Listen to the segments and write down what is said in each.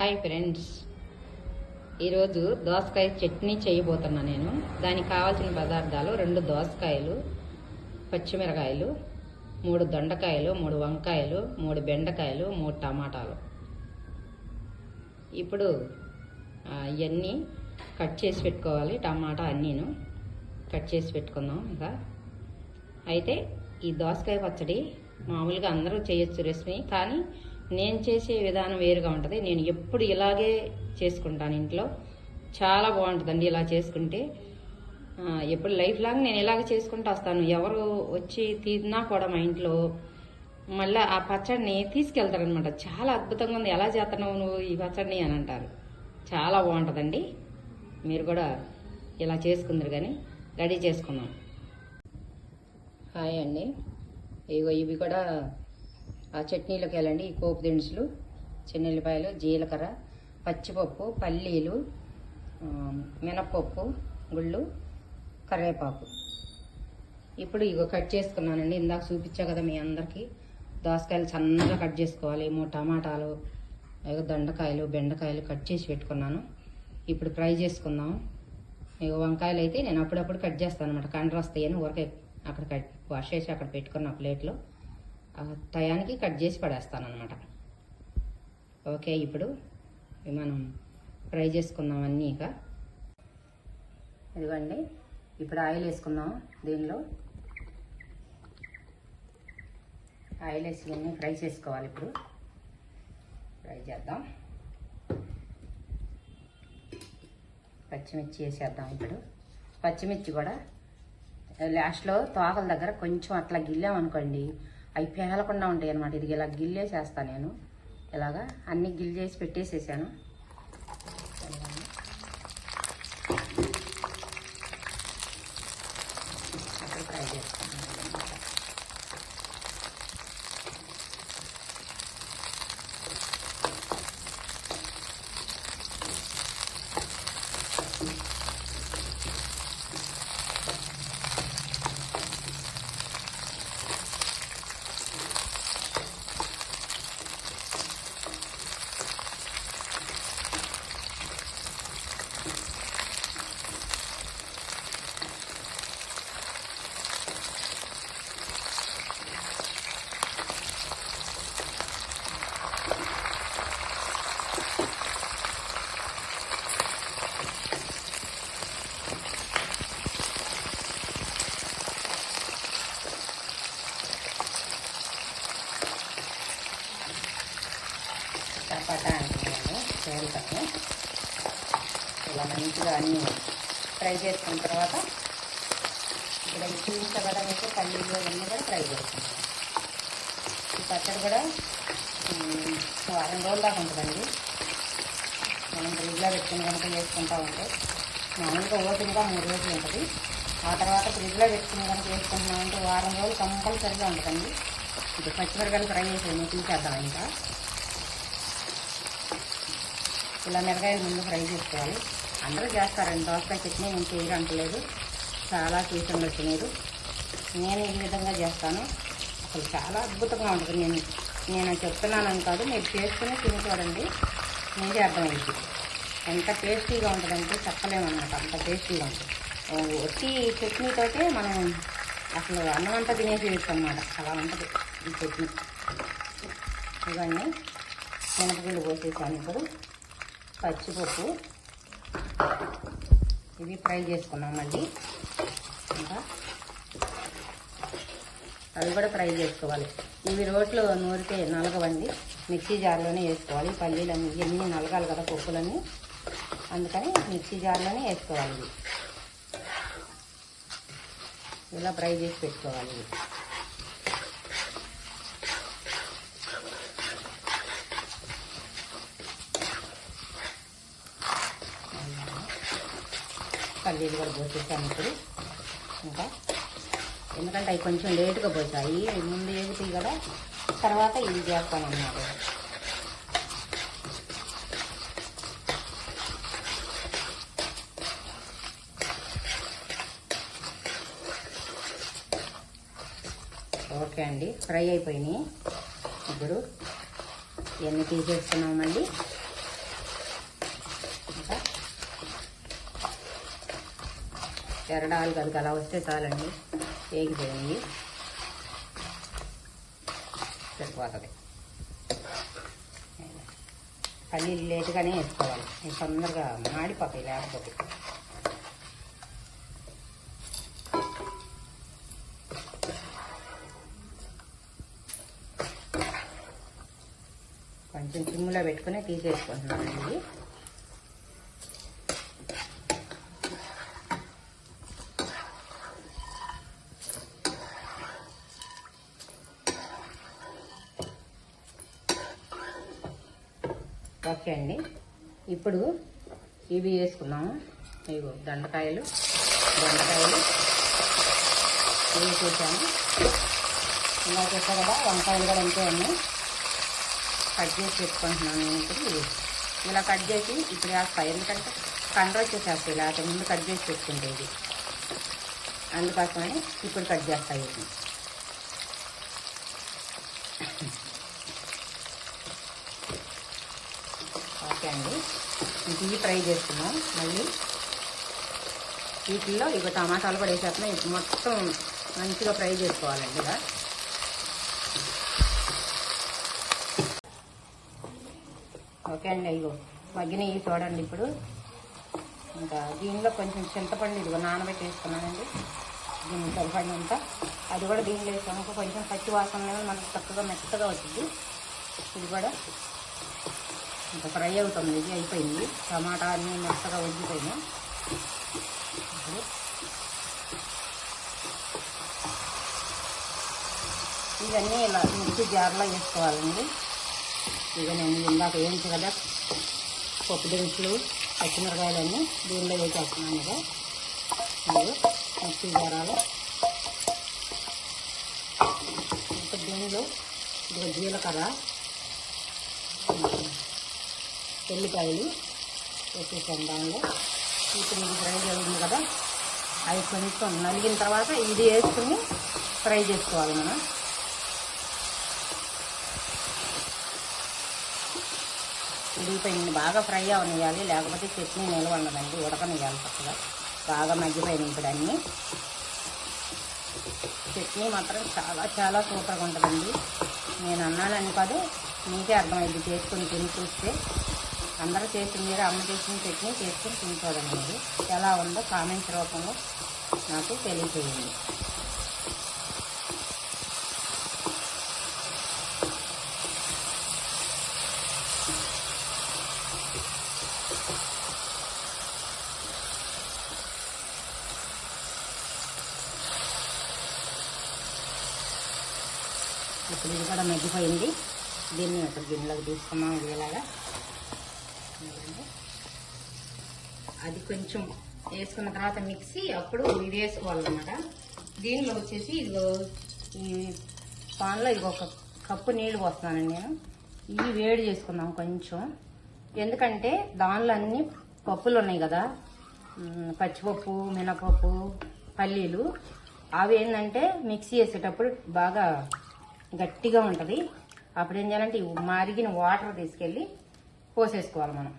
Hi friends. ఈరోజు దోసకాయ చట్నీ చేయబోతున్నా నేను. దానికి కావాల్సిన పదార్థాలు రెండు దోసకాయలు పచ్చిమిరకాయలు మూడు దొండకాయలు మూడు వంకాయలు మూడు బెండకాయలు మూడు టమాటాలు. ఇప్పుడు ఇవన్నీ కట్ చేసి పెట్టుకోవాలి టమాటా అన్నీను. కట్ చేసి పెట్టుకుందాం ఇంకా. అయితే ఈ దోసకాయ పచ్చడి మామూలుగా అందరూ చేయొచ్చు రెసిపీ కానీ నేను చేసే విధానం వేరుగా ఉంటుంది. నేను ఎప్పుడు ఇలాగే చేసుకుంటాను ఇంట్లో. చాలా బాగుంటుందండి ఇలా చేసుకుంటే. ఎప్పుడు లైఫ్ లాంగ్ నేను ఇలాగే చేసుకుంటూ వస్తాను. ఎవరు వచ్చి తిన్నా కూడా మా ఇంట్లో మళ్ళీ ఆ పచ్చడిని తీసుకెళ్తారనమాట చాలా అద్భుతంగా ఉంది. ఎలా చేస్తున్నావు నువ్వు ఈ పచ్చడిని అని అంటారు. చాలా బాగుంటుందండి. మీరు కూడా ఇలా చేసుకుందరు కానీ రెడీ చేసుకున్నాం హాయ్ అండి. ఇగో ఇవి కూడా చట్నీలోకి వెళ్ళండి ఈ పోపు దినుసులు చెన్నెల్లిపాయలు జీలకర్ర పచ్చిపప్పు పల్లీలు మినప్పప్పు గుళ్ళు కరివేపాకు. ఇప్పుడు ఇగో కట్ చేసుకున్నానండి. ఇందాక చూపించా కదా మీ అందరికీ. దోసకాయలు సన్నగా కట్ చేసుకోవాలి. ఏమో టమాటాలు ఇగో దొండకాయలు బెండకాయలు కట్ చేసి పెట్టుకున్నాను. ఇప్పుడు ఫ్రై చేసుకుందాం. ఇక వంకాయలు అయితే నేను అప్పుడప్పుడు కట్ చేస్తాను అనమాట కండ్ర వస్తాయని ఊరకే అక్కడ కట్ వాష్ చేసి అక్కడ పెట్టుకున్న ప్లేట్లో. టయానికి కట్ చేసి పడేస్తాను అనమాట ఓకే ఇప్పుడు మనం ఫ్రై చేసుకుందాం అన్నీ ఇక. ఇదిగోండి ఇప్పుడు ఆయిల్ వేసుకుందాం దీనిలో. ఆయిల్ వేసి ఇవన్నీ ఫ్రై చేసుకోవాలి ఇప్పుడు. ఫ్రై చేద్దాం. పచ్చిమిర్చి వేసేద్దాం ఇప్పుడు. పచ్చిమిర్చి కూడా లాస్ట్లో తోకల దగ్గర కొంచెం అట్లా గిల్లామనుకోండి అవి పేలకుండా ఉంటాయి అనమాట ఇది ఇలా గిల్లేసేస్తాను నేను. ఇలాగా అన్ని గిల్ చేసి పెట్టేసేసాను అప్పుడు ఫ్రై చేసుకుంటాను టమాటా అంటున్నాను చేరుతాను ఇలా మంచిగా అన్నీ ఫ్రై చేసుకున్న తర్వాత ఇక్కడ ఈ చూపించబడ మీకు పల్లీలు అన్నీ కూడా ఫ్రై చేసుకుంటాం. ఈ పచ్చడి కూడా వారం రోజుల దాకా ఉంటుందండి. మనం ఫ్రిడ్జ్లో పెట్టుకుని కనుక చేసుకుంటా ఉంటే మామూలుగా ఓపెన్గా మూడు రోజులు ఉంటుంది. ఆ తర్వాత ఫ్రిడ్జ్లో పెట్టుకుని కనుక వేసుకుంటున్నామంటే వారం రోజులు కంపల్సరీగా ఉంటుందండి. ఇది పచ్చిమిరకాయలు ఫ్రై చేసి తీసేద్దాం ఇంకా. ఇలా మిరకాయలు ముందు ఫ్రై చేసుకోవాలి. అందరూ చేస్తారండి. దోసకాయ చట్నీ నేను చేయరు అంటలేదు చాలా చేసి ఉండొచ్చు మీరు నేను ఈ విధంగా చేస్తాను. అసలు చాలా అద్భుతంగా ఉంటుంది. నేను నేను చెప్తున్నానని కాదు మీరు చేసుకుని తిని చూడండి మీరే అర్థమైంది ఎంత టేస్టీగా ఉంటుందంటే చెప్పలేమన్నమాట. అంత టేస్టీగా ఉంటుంది. వచ్చి చట్నీతోటే మనం అసలు అన్నం అంతా తినేసేయచ్చు అన్నమాట. అలా ఉంటుంది ఈ చట్నీ. ఇవన్నీ మినపగుళ్ళు పోసేసాను ఇప్పుడు. పచ్చిపప్పు ఇవి ఫ్రై చేసుకున్నాం మళ్ళీ. ఇంకా అవి కూడా ఫ్రై చేసుకోవాలి. ఇవి రోట్లో నూరితే నలగవండి. మిక్సీ జార్లోనే వేసుకోవాలి. పల్లీలు అన్ని ఇవన్నీ నలగాలి కదా పప్పులన్నీ. అందుకని మిక్సీ జార్లోనే వేసుకోవాలి. ఇలా ఫ్రై చేసి పెట్టుకోవాలి. ఇవి కూడా పోసేసాను ఇప్పుడు. ఇంకా ఎందుకంటే అవి కొంచెం లేటుగా పోతాయి. ముందు ఏగుతాయి కదా తర్వాత ఇవి చేస్తాను అన్నమాట ఓకే అండి ఫ్రై అయిపోయినాయి. ఇప్పుడు ఇవన్నీ తీసేస్తున్నాం మళ్ళీ ఎరడాలు కనుక అలా వస్తే చాలండి. వేగిపోయింది సరిపోతుంది. పల్లీలు లేటుగానే వేసుకోవాలి. ఇవి తొందరగా మాడిపోతాయి లేకపోతే. కొంచెం సిమ్లో పెట్టుకుని తీసేసుకుంటున్నానండి. ఓకే అండి. ఇప్పుడు ఇవి వేసుకున్నాము. ఇవి దండకాయలు దొండకాయలు. ఇవి చూసాము. ఇలా చెప్పా కదా వంకాయలు కూడా అంతే ఉన్నాయి కట్ చేసి పెట్టుకుంటున్నాను నేను ఇప్పుడు ఇలా కట్ చేసి ఇప్పుడు వేస్తాయి ఎందుకంటే కండ్ర వచ్చేసేస్తాయి లేకపోతే ముందు కట్ చేసి పెట్టుకుంటే ఇది. అందుకోసమని ఇప్పుడు కట్ చేస్తాయి వీటిని ఓకే అండి ఇంక ఇవి ఫ్రై చేసుకున్నాం మళ్ళీ వీటిల్లో ఇక టమాటాలు కూడా వేసేస్తున్నాం ఇది మొత్తం మంచిగా ఫ్రై చేసుకోవాలండి ఇలా ఓకే అండి ఇగో మగ్గినవి చూడండి ఇప్పుడు. ఇంకా దీనిలో కొంచెం చింతపండు ఇదిగో నానబెట్టి వేసుకున్నానండి దీన్ని సరిపడినంత అది కూడా దీనిలో వేసాము. కొంచెం పచ్చి వాసన మనకు చక్కగా మెత్తగా వచ్చింది. ఇది కూడా ఇంత ఫ్రై అవుతుంది ఇది అయిపోయింది. టమాటా అన్నీ మెత్తగా ఉడికిపోయినాయి ఇప్పుడు ఇవన్నీ ఇలా మిక్సీ జార్లో వేసుకోవాలండి. ఇక నేను ఇందాక వేయించు కదా పప్పు దినుసులు పచ్చిమిరకాయలన్నీ దీనిలో వేసేస్తున్నాను ఇక మీరు మిక్సీ జారాలు. ఇంకా దీనిలో ఇదిగో జీలకర్ర. ఎల్లిపాయలు వేసేసాను దానిలో. ఇప్పుడు ఇది ఫ్రై చేయాలి కదా. అవి కొంచెం నలిగిన తర్వాత ఇది వేసుకుని ఫ్రై చేసుకోవాలి మనం. ఉడికిపోయింది బాగా ఫ్రై అవనియాలి లేకపోతే చట్నీ నిల్వ ఉండదండి ఉడకనియాలి చక్కగా. బాగా మగ్గిపోయింది ఇప్పుడు అన్నీ. చట్నీ మాత్రం చాలా చాలా సూపర్గా ఉంటుందండి. నేను అన్నానని కాదు మీకే అర్థమైంది చేసుకుని తిని చూస్తే. అందరూ చేసి మీరు అమ్మ చేసిన చట్నీ చేసుకుని తిని ఎలా ఉందో కామెంట్స్ రూపంలో నాకు తెలియజేయండి. ఇప్పుడు ఇది కూడా మగ్గిపోయింది. దీన్ని ఒక గిన్నెలోకి తీసుకున్నాం ఇదేలాగా. ఇలాగా ఇదిగోండి. అది కొంచెం వేసుకున్న తర్వాత మిక్సీ అప్పుడు ఇది వేసుకోవాలన్నమాట. దీనిలో వచ్చేసి ఇదిగో ఈ పాన్లో ఇది ఒక కప్పు నీళ్ళు పోస్తున్నానండి నేను. ఇవి వేడి చేసుకున్నాం కొంచెం. ఎందుకంటే దానిలో అన్ని పప్పులు ఉన్నాయి కదా. పచ్చిపప్పు మినపప్పు పల్లీలు. అవి ఏంటంటే మిక్సీ వేసేటప్పుడు బాగా గట్టిగా ఉంటుంది. అప్పుడు ఏం చేయాలంటే ఈ మరిగిన వాటర్ తీసుకెళ్ళి పోసేసుకోవాలి మనం.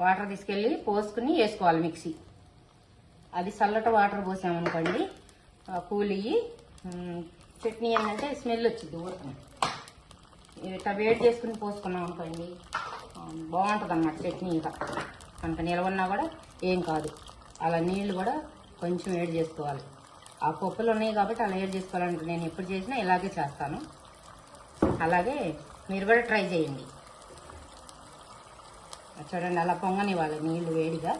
వాటర్ తీసుకెళ్ళి పోసుకుని వేసుకోవాలి మిక్సీ. అది చల్లట వాటర్ పోసామనుకోండి ఆ చట్నీ ఏంటంటే స్మెల్ వచ్చింది ఊరుకుని. ఇట్లా వేడి చేసుకుని పోసుకున్నాం అనుకోండి బాగుంటుంది అన్నమాట చట్నీ ఇక. కనుక నిలవన్నా కూడా ఏం కాదు. అలా నీళ్ళు కూడా కొంచెం వేడి చేసుకోవాలి. ఆ పప్పులు ఉన్నాయి కాబట్టి అలా వేడి చేసుకోవాలంటే నేను ఎప్పుడు చేసినా ఇలాగే చేస్తాను. అలాగే మీరు కూడా ట్రై చేయండి. చూడండి అలా పొంగనివ్వాలి నీళ్ళు వేడిగా.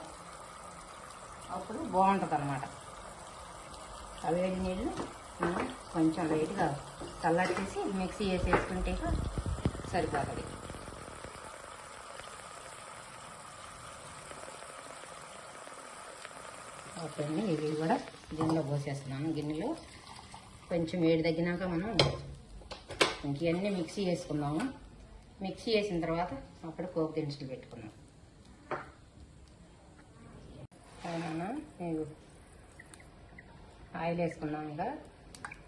అప్పుడు బాగుంటుంది అనమాట ఆ వేడి నీళ్ళు మనం కొంచెం లైట్గా చల్లట్టేసి మిక్సీ వేసి వేసుకుంటే సరిపోతుంది. ఓకే అండి ఇవి కూడా గిన్నెలో పోసేస్తున్నాను. గిన్నెలో కొంచెం వేడి తగ్గినాక మనం ఇంక ఇవన్నీ మిక్సీ వేసుకున్నాము. మిక్సీ వేసిన తర్వాత అప్పుడు పోపు దినుసులు పెట్టుకున్నాం. అవునా ఆయిల్ వేసుకున్నాం ఇక.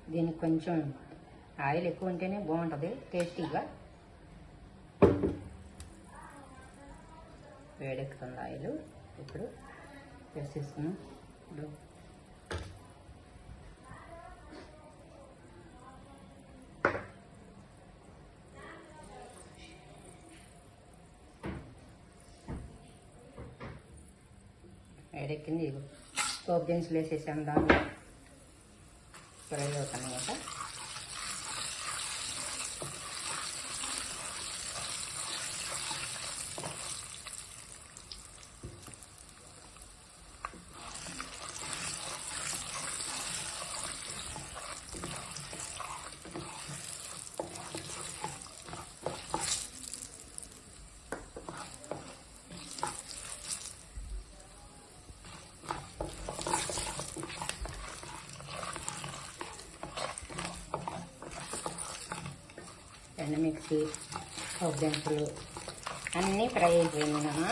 దీనికి కొంచెం ఆయిల్ ఎక్కువ ఉంటేనే బాగుంటుంది టేస్టీగా. వేడెక్కుతుంది ఆయిల్. ఇప్పుడు వేసేసుకున్నాం. ఇప్పుడు వేడెక్కింది సోప్ పోపు దినుసులు వేసేసాను దానిలో ఫ్రై అవుతాను కదా ఎండమిక్సీ పోపు దినుసులు అన్నీ ఫ్రై అయిపోయింది నాన్న.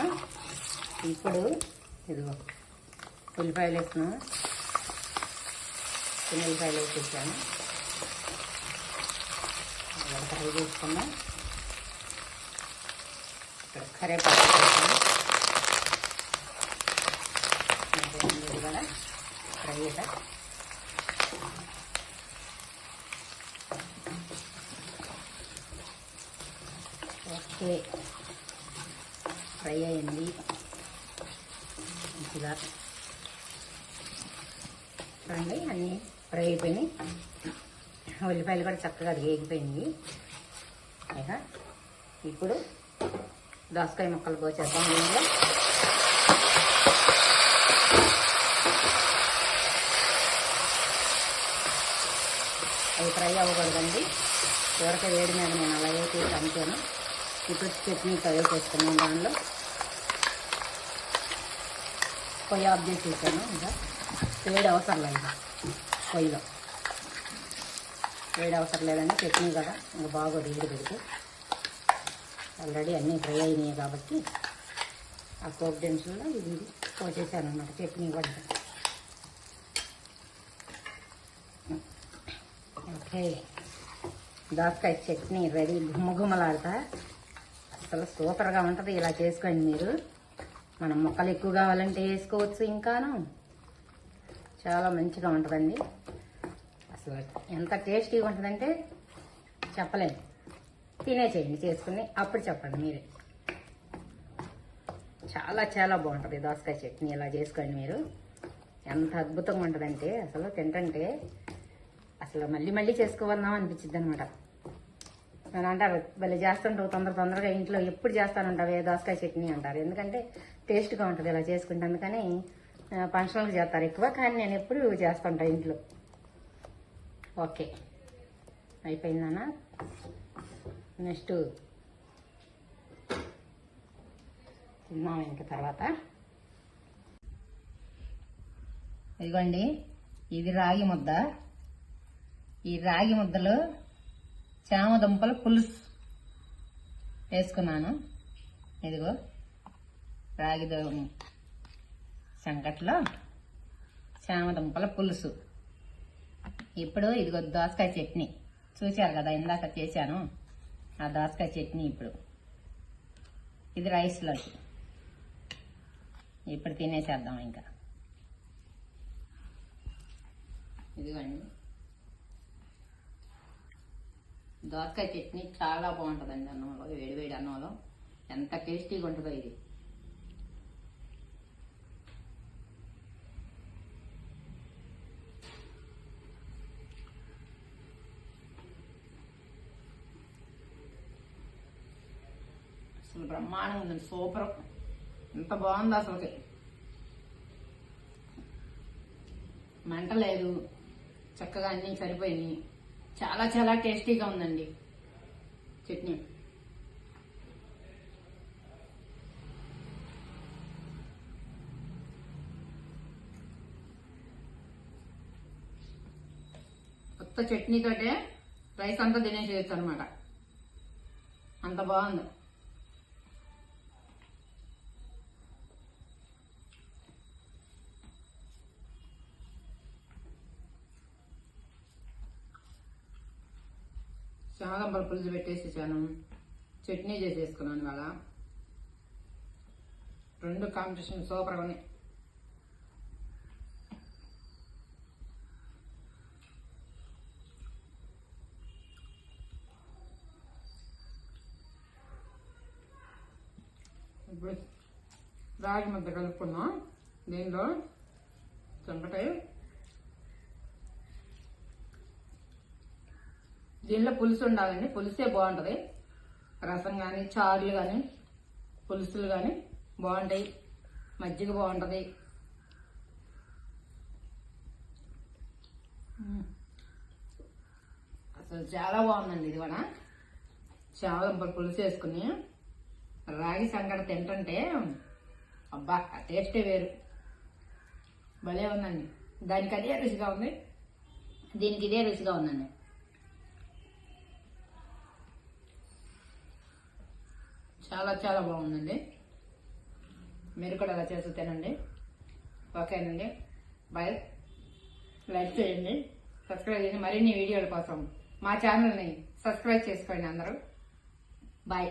ఇప్పుడు ఇదిగో ఉల్లిపాయలు వేస్తున్నాం చిన్న ఉల్లిపాయలు వేసేసాను అలా ఫ్రై చేసుకున్నాం. ఇక్కడ కరేపాకు ఫ్రై చేసా ఓకే. ఫ్రై అయింది. మంచిగా చూడండి అన్నీ ఫ్రై అయిపోయినాయి. ఉల్లిపాయలు కూడా చక్కగా వేగిపోయింది. ఇక ఇప్పుడు దోసకాయ ముక్కలు పోసేద్దాం దీనిలో అవి ఫ్రై అవ్వకూడదండి. చివరికి వేడి మీద నేను అలా వేసి అంతేను? ఇప్పుడు చట్నీ ఫ్రై చేసుకున్నాను దానిలో. పొయ్యి ఆఫ్ చేసేసాను ఇంకా. వేడి అవసరం లేదు పొయ్యిలో. వేడి అవసరం లేదండి చట్నీ కదా. ఇంకా బాగోదు వేడి పెడితే ఆల్రెడీ అన్నీ ఫ్రై అయినాయి కాబట్టి ఆ పోపు దినుసుల్లో ఇది పోసేసాను అనమాట చట్నీ కూడా. ఓకే. దాసకాయ చట్నీ రెడీ గుమ్మగుమ్మలాడతా అసలు సూపర్గా ఉంటుంది ఇలా చేసుకోండి మీరు. మనం ముక్కలు ఎక్కువ కావాలంటే వేసుకోవచ్చు ఇంకాను. చాలా మంచిగా ఉంటుందండి. అసలు ఎంత టేస్టీగా ఉంటుందంటే చెప్పలేము తినేసేయండి చేసుకుని అప్పుడు చెప్పండి మీరే. చాలా చాలా బాగుంటుంది దోసకాయ చట్నీ ఇలా చేసుకోండి మీరు. ఎంత అద్భుతంగా ఉంటుందంటే అసలు తింటంటే అసలు మళ్ళీ మళ్ళీ చేసుకోవద్దాం అనిపించింది అనమాట అని అంటారు భలే చేస్తుంటావు తొందర తొందరగా ఇంట్లో ఎప్పుడు చేస్తానంటావు ఏ దోసకాయ చట్నీ అంటారు. ఎందుకంటే టేస్ట్గా ఉంటుంది ఇలా చేసుకుంటే. అందుకని ఆ, ఫంక్షన్లకు చేస్తారు ఎక్కువ కానీ నేను ఎప్పుడు చేస్తుంటా ఇంట్లో. ఓకే. అయిపోయిందన్నా నెక్స్ట్. తిన్నాం ఇంక తర్వాత. ఇదిగోండి ఇది రాగి ముద్ద. ఈ రాగి ముద్దలో చామదుంపల పులుసు వేసుకున్నాను. ఇదిగో రాగి దు- సంకట్లో చామదుంపల పులుసు. ఇప్పుడు ఇదిగో దోసకాయ చట్నీ. చూశారు కదా ఇందాక చేశాను. ఆ దోసకాయ చట్నీ ఇప్పుడు. ఇది రైస్లోకి. ఇప్పుడు తినేసేద్దాం ఇంకా. ఇదిగోండి. దోసకాయ చట్నీ చాలా బాగుంటుందండి అన్నంలో వేడి వేడి అన్నంలో. ఎంత టేస్టీగా ఉంటుందో ఇది. అసలు బ్రహ్మాండంగా ఉందండి సూపర్. ఎంత బాగుంది అసలుకి. మంట లేదు చక్కగా అన్నీ సరిపోయినాయి. చాలా చాలా టేస్టీగా ఉందండి చట్నీ. కొత్త చట్నీతోటే రైస్ అంతా తినేసేయచ్చు అనమాట అంత బాగుంది. శనగంపల పులుసు పెట్టేసేసాను చట్నీ చేసేసుకున్నాను ఇవాళ. రెండు కాంపిటీషన్ సూపర్గా ఉన్నాయి. ఇప్పుడు రాగి ముద్ద కలుపుకున్నాం దీనిలో చెంపకాయ దీనిలో పులుసు ఉండాలండి. పులుసే బాగుంటుంది. రసం కానీ చారులు కానీ పులుసులు కానీ బాగుంటాయి. మజ్జిగ బాగుంటుంది. అసలు చాలా బాగుందండి ఇది కూడా చాలా పులుసు వేసుకుని రాగి సంగడ తింటుంటే అబ్బా టేస్టే వేరు. భలే ఉందండి. దానికి అదే రుచిగా ఉంది. దీనికి ఇదే రుచిగా ఉందండి. చాలా చాలా బాగుందండి. మీరు కూడా అలా చేసి తినండి. ఓకేనండి బాయ్ లైక్ చేయండి. సబ్స్క్రైబ్ చేయండి. మరిన్ని వీడియోల కోసం మా ఛానల్ని సబ్స్క్రైబ్ చేసుకోండి అందరూ. బాయ్